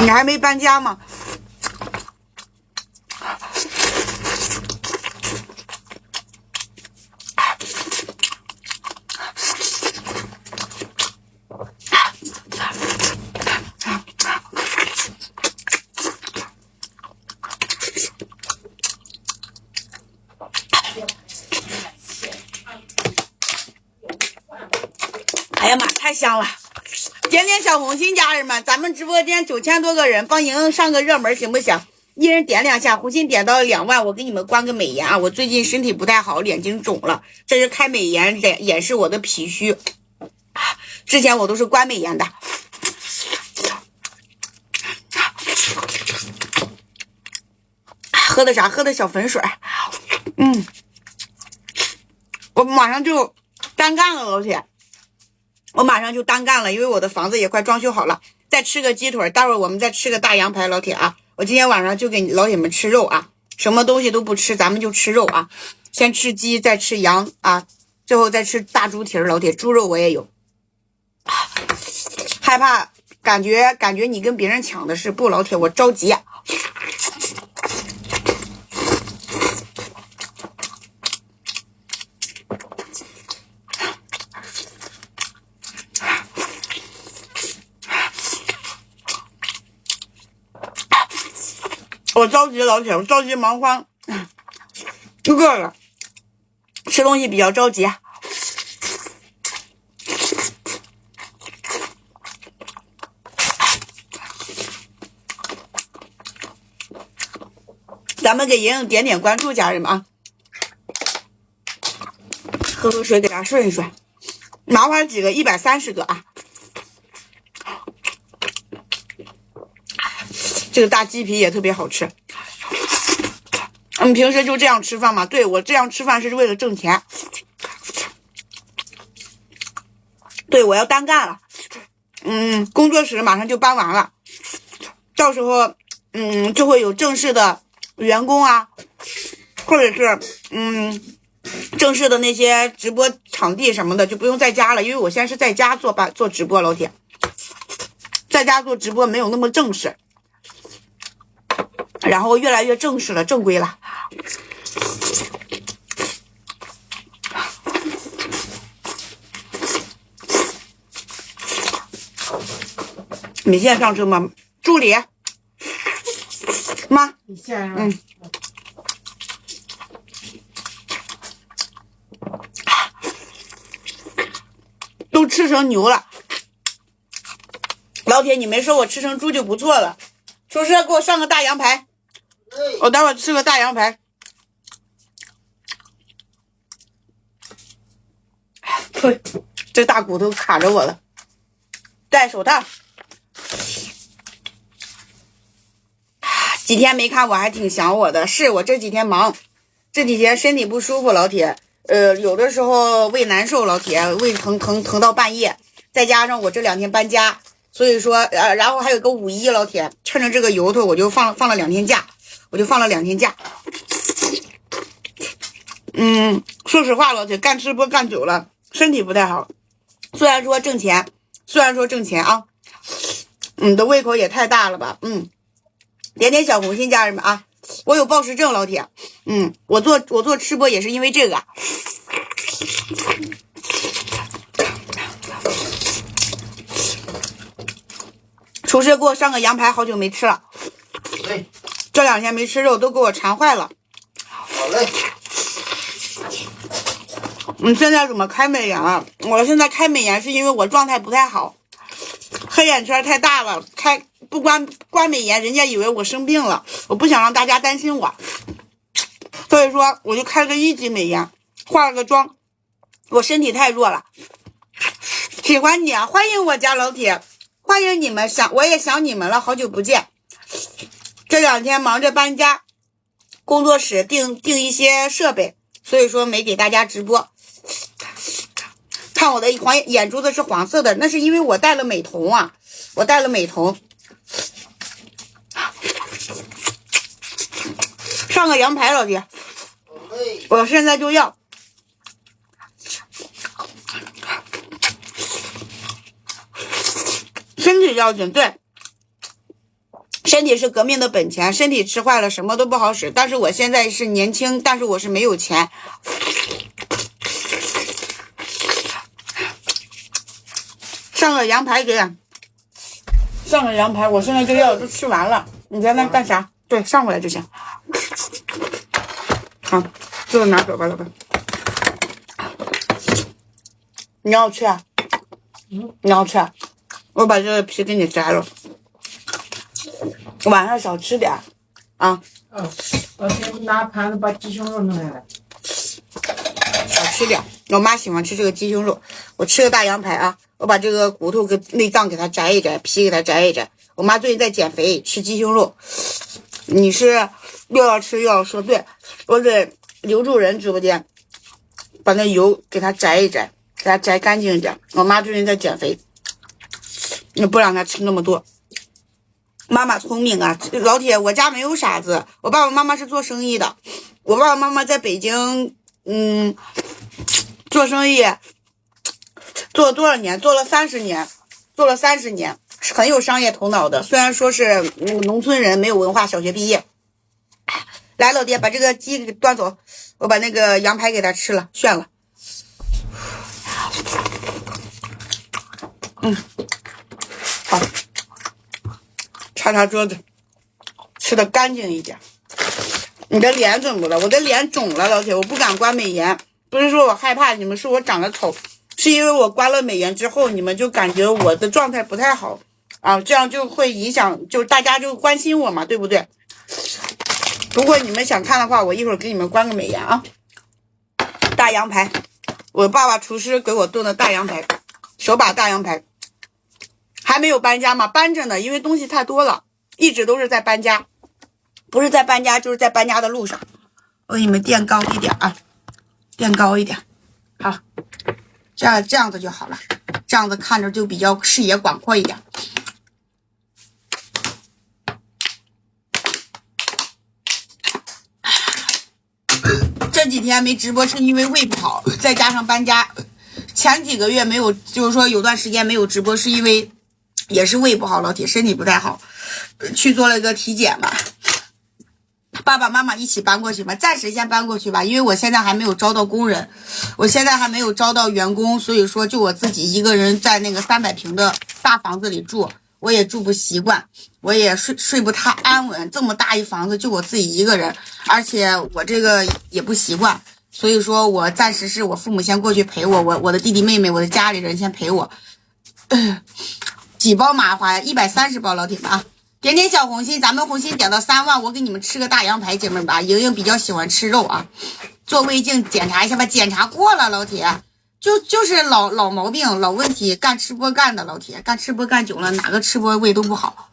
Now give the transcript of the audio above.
你还没搬家吗？哎呀妈，太香了！点点小红心，家人们，咱们直播间九千多个人，帮莹莹上个热门行不行？一人点两下，红心点到两万，我给你们关个美颜啊！我最近身体不太好，眼睛肿了，这是开美颜掩掩饰我的脾虚。之前我都是关美颜的。喝的啥？喝的小粉水。嗯，我马上就单干了，老铁。我马上就单干了，因为我的房子也快装修好了。再吃个鸡腿，待会儿我们再吃个大羊排，老铁啊！我今天晚上就给老铁们吃肉啊，什么东西都不吃，咱们就吃肉啊。先吃鸡，再吃羊啊，最后再吃大猪蹄儿，老铁，猪肉我也有。害怕，感觉感觉你跟别人抢的是不，老铁，我着急。我着急，老铁，我着急忙慌，就饿了，吃东西比较着急。咱们给莹莹点点关注，家人们啊，喝口水给她顺一顺，麻烦几个，一百三十个啊。这个大鸡皮也特别好吃。嗯平时就这样吃饭吗？对我这样吃饭是为了挣钱。对我要单干了。嗯，工作室马上就搬完了，到时候嗯就会有正式的员工啊，或者是嗯正式的那些直播场地什么的就不用在家了，因为我现在是在家做办做直播，老铁，在家做直播没有那么正式。然后越来越正式了，正规了。米线上车吗？助理，妈，米线嗯，都吃成牛了。老铁，你没说我吃成猪就不错了。厨师，给我上个大羊排。我待会吃个大羊排。呸，这大骨头卡着我了。戴手套。几天没看我还挺想我的，是我这几天忙，这几天身体不舒服，老铁。呃，有的时候胃难受，老铁，胃疼疼疼到半夜，再加上我这两天搬家，所以说呃，然后还有个五一，老铁，趁着这个由头，我就放放了两天假，我就放了两天假。嗯，说实话，老铁，干直播干久了，身体不太好。虽然说挣钱，虽然说挣钱啊，你的胃口也太大了吧？嗯，点点小红心，家人们啊，我有暴食症，老铁。嗯，我做我做吃播也是因为这个。厨师给我上个羊排，好久没吃了。对，这两天没吃肉，都给我馋坏了。好嘞，你现在怎么开美颜了？我现在开美颜是因为我状态不太好，黑眼圈太大了。开不关关美颜，人家以为我生病了，我不想让大家担心我，所以说我就开了个一级美颜，化了个妆。我身体太弱了，喜欢你啊！欢迎我家老铁，欢迎你们，想我也想你们了，好久不见。这两天忙着搬家，工作室订订一些设备，所以说没给大家直播。看我的黄眼珠子是黄色的，那是因为我戴了美瞳啊，我戴了美瞳。上个羊排，老弟，我现在就要。身体要紧，对。身体是革命的本钱，身体吃坏了什么都不好使。但是我现在是年轻，但是我是没有钱。上个羊排给，上个羊排，我现在这药都吃完了。你在那干啥？对，上过来就行。好，这个拿走吧，老板。你要吃啊？你要吃啊？我把这个皮给你摘了。晚上少吃点儿啊，哦，我先拿盘子把鸡胸肉弄下来。少吃点儿。我妈喜欢吃这个鸡胸肉，我吃个大羊排啊。我把这个骨头跟内脏给它摘一摘，皮给它摘一摘。我妈最近在减肥，吃鸡胸肉。你是又要吃又要说，对我得留住人直播间把那油给它摘一摘，给它摘干净一点。我妈最近在减肥，你不让她吃那么多。妈妈聪明啊，老铁，我家没有傻子。我爸爸妈妈是做生意的，我爸爸妈妈在北京，嗯，做生意做了多少年？做了三十年，做了三十年，很有商业头脑的。虽然说是农村人，没有文化，小学毕业。来，老爹，把这个鸡给端走，我把那个羊排给他吃了，炫了。嗯，好。擦擦桌子，吃的干净一点。你的脸怎么了？我的脸肿了，老铁，我不敢关美颜。不是说我害怕你们，是我长得丑，是因为我关了美颜之后，你们就感觉我的状态不太好啊，这样就会影响，就大家就关心我嘛，对不对？如果你们想看的话，我一会儿给你们关个美颜啊。大羊排，我爸爸厨师给我炖的大羊排，手把大羊排。还没有搬家吗？搬着呢，因为东西太多了，一直都是在搬家，不是在搬家，就是在搬家的路上。我给你们垫高一点啊，垫高一点，好，这样这样子就好了，这样子看着就比较视野广阔一点。这几天没直播是因为胃不好，再加上搬家，前几个月没有，就是说有段时间没有直播是因为。也是胃不好，老铁身体不太好，去做了一个体检嘛。爸爸妈妈一起搬过去吧，暂时先搬过去吧，因为我现在还没有招到工人，我现在还没有招到员工，所以说就我自己一个人在那个三百平的大房子里住，我也住不习惯，我也睡睡不太安稳。这么大一房子就我自己一个人，而且我这个也不习惯，所以说我暂时是我父母先过去陪我，我我的弟弟妹妹，我的家里人先陪我。几包麻花呀？一百三十包，老铁们啊！点点小红心，咱们红心点到三万，我给你们吃个大羊排，姐妹们吧。莹莹比较喜欢吃肉啊，做胃镜检查一下吧。检查过了，老铁，就就是老老毛病、老问题，干吃播干的老铁，干吃播干久了，哪个吃播胃都不好。